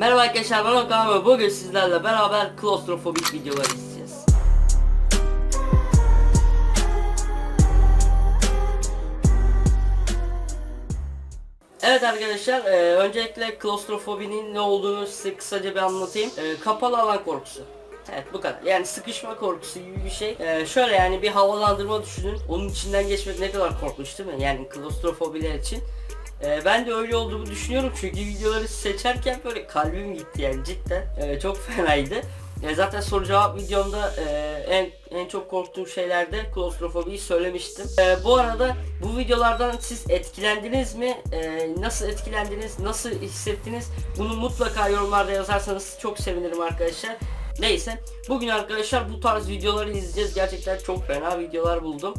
Merhaba arkadaşlar ben Okan ve bugün sizlerle beraber klostrofobik videolar izleyeceğiz. Evet arkadaşlar e, öncelikle klostrofobinin ne olduğunu size kısaca bir anlatayım. E, kapalı alan korkusu. Evet bu kadar. Yani sıkışma korkusu gibi bir şey. E, şöyle yani bir havalandırma düşünün. Onun içinden geçmek ne kadar korkunç değil mi? Yani klostrofobiler için. E, ben de öyle olduğumu düşünüyorum çünkü videoları seçerken böyle kalbim gitti yani cidden. E, çok fenaydı. E, zaten soru cevap videomda e, en en çok korktuğum şeylerde klostrofobiyi söylemiştim. E, bu arada bu videolardan siz etkilendiniz mi? E, nasıl etkilendiniz? Nasıl hissettiniz? Bunu mutlaka yorumlarda yazarsanız çok sevinirim arkadaşlar. Neyse bugün arkadaşlar bu tarz videoları izleyeceğiz. Gerçekten çok fena videolar buldum.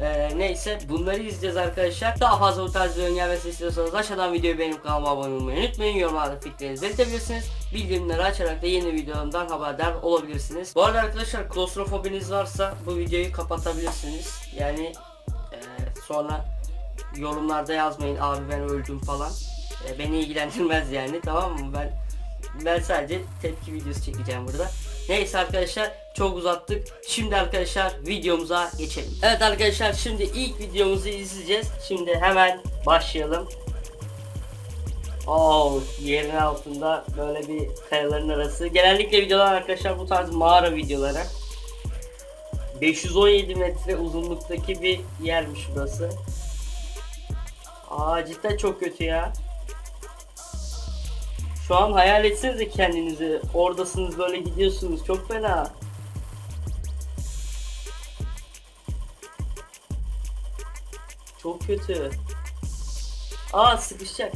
Ee, neyse bunları izleyeceğiz arkadaşlar. Daha fazla bu tarz videoların gelmesini istiyorsanız aşağıdan videoyu beğenip kanalıma abone olmayı unutmayın. Yorumlarda fikirlerinizi belirtebilirsiniz. Bildirimleri açarak da yeni videolarımdan haberdar olabilirsiniz. Bu arada arkadaşlar klostrofobiniz varsa bu videoyu kapatabilirsiniz. Yani e, sonra yorumlarda yazmayın abi ben öldüm falan. E, beni ilgilendirmez yani tamam mı? Ben ben sadece tepki videosu çekeceğim burada. Neyse arkadaşlar çok uzattık. Şimdi arkadaşlar videomuza geçelim. Evet arkadaşlar şimdi ilk videomuzu izleyeceğiz. Şimdi hemen başlayalım. Oo, yerin altında böyle bir kayaların arası. Genellikle videolar arkadaşlar bu tarz mağara videoları. 517 metre uzunluktaki bir yermiş burası. Aa cidden çok kötü ya. Şu an hayal etsenize kendinizi. Oradasınız böyle gidiyorsunuz. Çok fena. Çok kötü. Aa sıkışacak.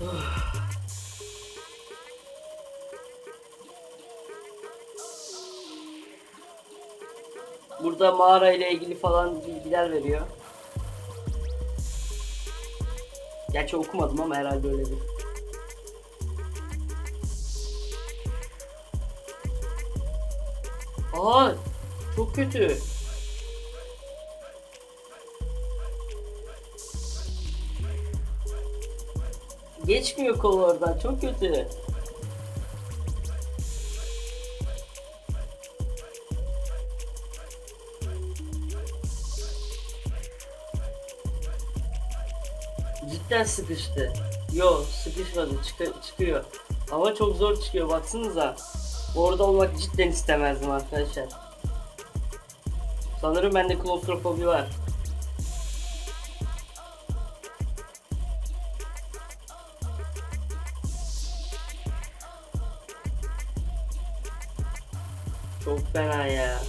Burada mağara ile ilgili falan bilgiler veriyor. Gerçi okumadım ama herhalde öyle bir. Aa çok kötü. Geçmiyor kol oradan çok kötü. Cidden sıkıştı. Yo sıkışmadı çık çıkıyor. Ama çok zor çıkıyor baksanıza. Orada olmak cidden istemezdim arkadaşlar. Sanırım bende klostrofobi var. Çok fena ya.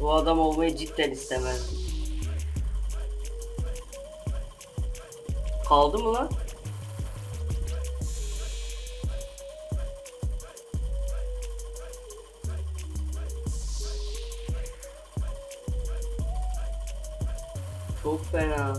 Bu adam olmayı cidden istemezdim. Kaldı mı lan? Çok fena.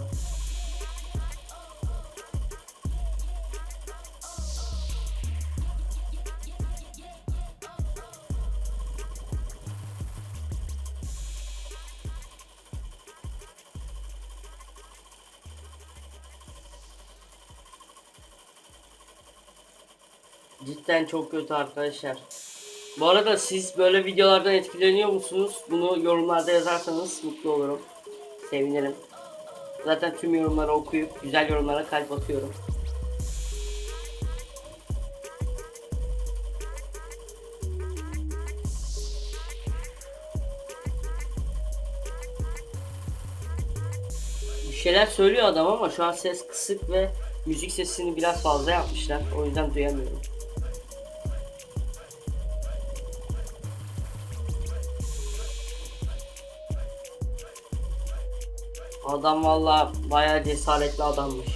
Cidden çok kötü arkadaşlar. Bu arada siz böyle videolardan etkileniyor musunuz? Bunu yorumlarda yazarsanız mutlu olurum. Sevinirim. Zaten tüm yorumları okuyup güzel yorumlara kalp atıyorum. Bir şeyler söylüyor adam ama şu an ses kısık ve müzik sesini biraz fazla yapmışlar. O yüzden duyamıyorum. Adam valla bayağı cesaretli adammış.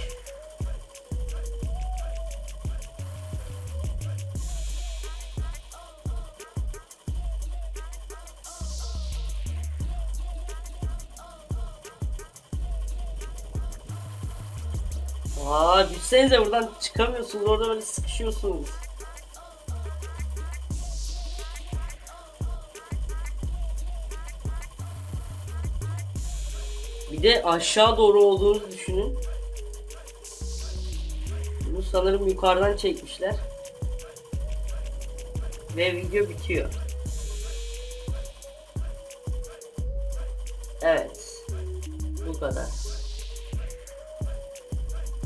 Aa düşsenize buradan çıkamıyorsunuz orada böyle sıkışıyorsunuz. Bir de aşağı doğru olduğunu düşünün. sanırım yukarıdan çekmişler. Ve video bitiyor. Evet. Bu kadar.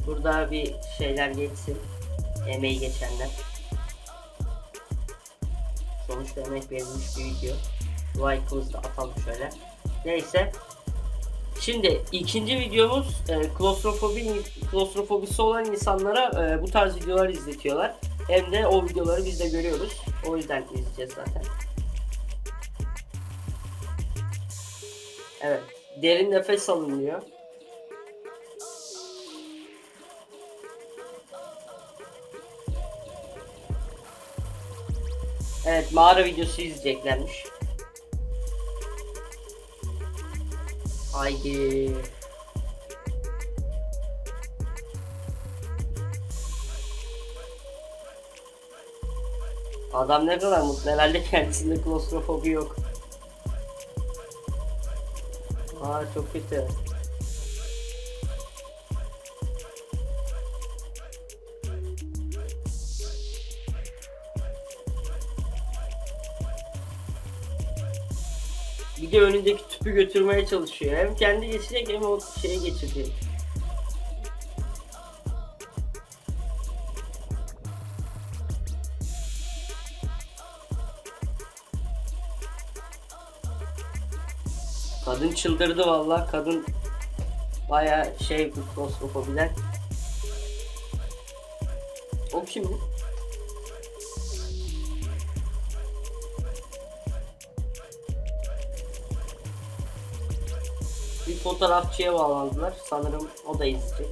Burada bir şeyler geçsin. Emeği geçenler. Sonuçta emek verilmiş bir video. Like'ımızı da atalım şöyle. Neyse. Şimdi ikinci videomuz e, klostrofobi klostrofobisi olan insanlara e, bu tarz videolar izletiyorlar. Hem de o videoları biz de görüyoruz. O yüzden izleyeceğiz zaten. Evet. Derin nefes alınıyor. Evet mağara videosu izleyeceklermiş. Haydi. Adam ne kadar mutlu. Herhalde kendisinde klostrofobi yok. Aa çok kötü. Bir de önündeki tüpü götürmeye çalışıyor. Hem kendi geçecek hem o şeye geçirecek. Kadın çıldırdı vallahi. Kadın baya şey bu klostrofobiden. O kim? Bir fotoğrafçıya bağlandılar. Sanırım o da izleyecek.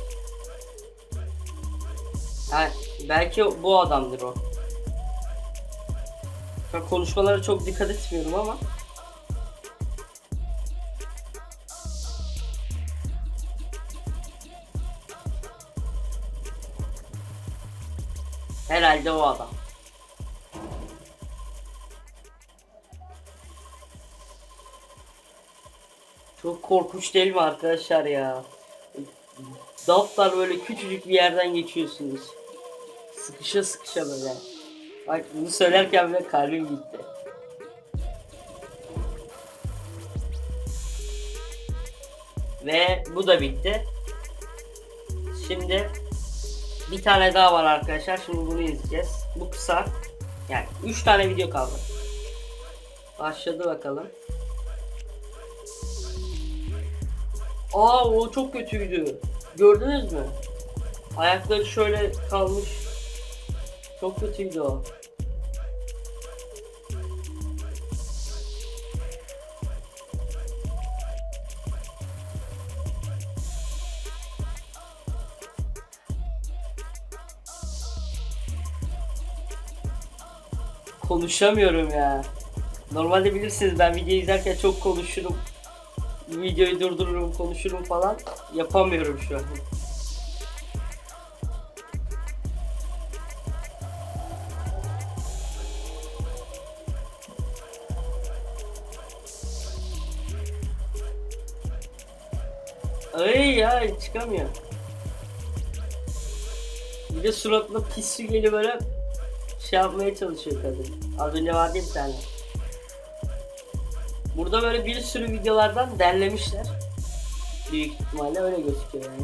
Ha, belki bu adamdır o. Konuşmalara çok dikkat etmiyorum ama. Herhalde o adam. Çok korkunç değil mi arkadaşlar ya? Daftar böyle küçücük bir yerden geçiyorsunuz. Sıkışa sıkışa böyle. Bak bunu söylerken bile kalbim gitti. Ve bu da bitti. Şimdi bir tane daha var arkadaşlar. Şimdi bunu izleyeceğiz. Bu kısa. Yani 3 tane video kaldı. Başladı bakalım. Aa o çok kötüydü. Gördünüz mü? Ayakları şöyle kalmış. Çok kötüydü o. Konuşamıyorum ya. Normalde bilirsiniz ben video izlerken çok konuşurum. Videoyu durdururum, konuşurum falan. Yapamıyorum şu an. Ay ya çıkamıyor. Bir de suratına pis su geliyor böyle şey yapmaya çalışıyor kadın. Az önce vardı bir tane. Burada böyle bir sürü videolardan derlemişler. Büyük ihtimalle öyle gözüküyor yani.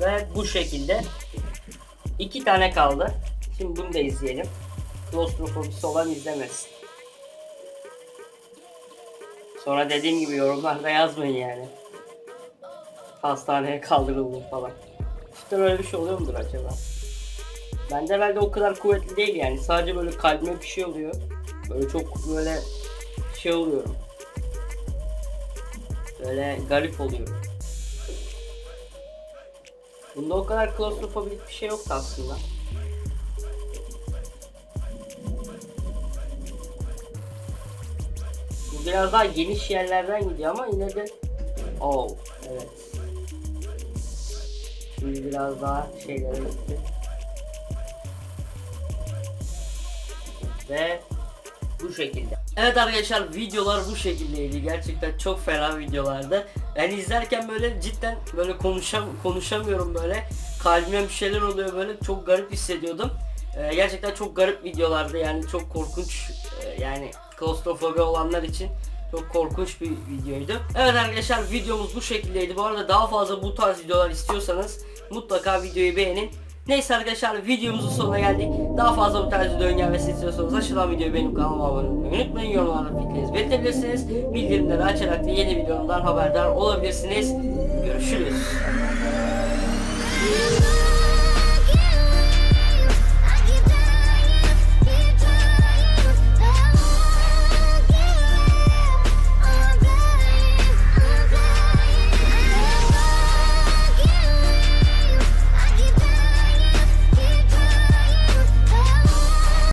Ve bu şekilde iki tane kaldı. Şimdi bunu da izleyelim. Klostrofobisi olan izlemesin. Sonra dediğim gibi yorumlarda yazmayın yani. Hastaneye kaldırıldım falan. İşte böyle bir şey oluyor mudur acaba? Bende herhalde o kadar kuvvetli değil yani. Sadece böyle kalbime bir şey oluyor. Böyle çok böyle şey oluyorum. Böyle garip oluyorum. Bunda o kadar klostrofobik bir şey yoktu aslında. Biraz daha geniş yerlerden gidiyor ama yine de Oh evet. Şimdi biraz daha şeylere gitti. ve bu şekilde. Evet arkadaşlar videolar bu şekildeydi. Gerçekten çok fena videolardı. Yani izlerken böyle cidden böyle konuşam konuşamıyorum böyle. Kalbime bir şeyler oluyor böyle. Çok garip hissediyordum. Ee, gerçekten çok garip videolardı. Yani çok korkunç e, yani klostrofobi olanlar için çok korkunç bir videoydu. Evet arkadaşlar videomuz bu şekildeydi. Bu arada daha fazla bu tarz videolar istiyorsanız mutlaka videoyu beğenin. Neyse arkadaşlar videomuzun sonuna geldik. Daha fazla bu tarz videoların gelmesini istiyorsanız aşağıdan videoyu beğenip kanalıma abone olmayı unutmayın. Yorumlarda fikirlerinizi belirtebilirsiniz. Bildirimleri açarak da yeni videolardan haberdar olabilirsiniz. Görüşürüz.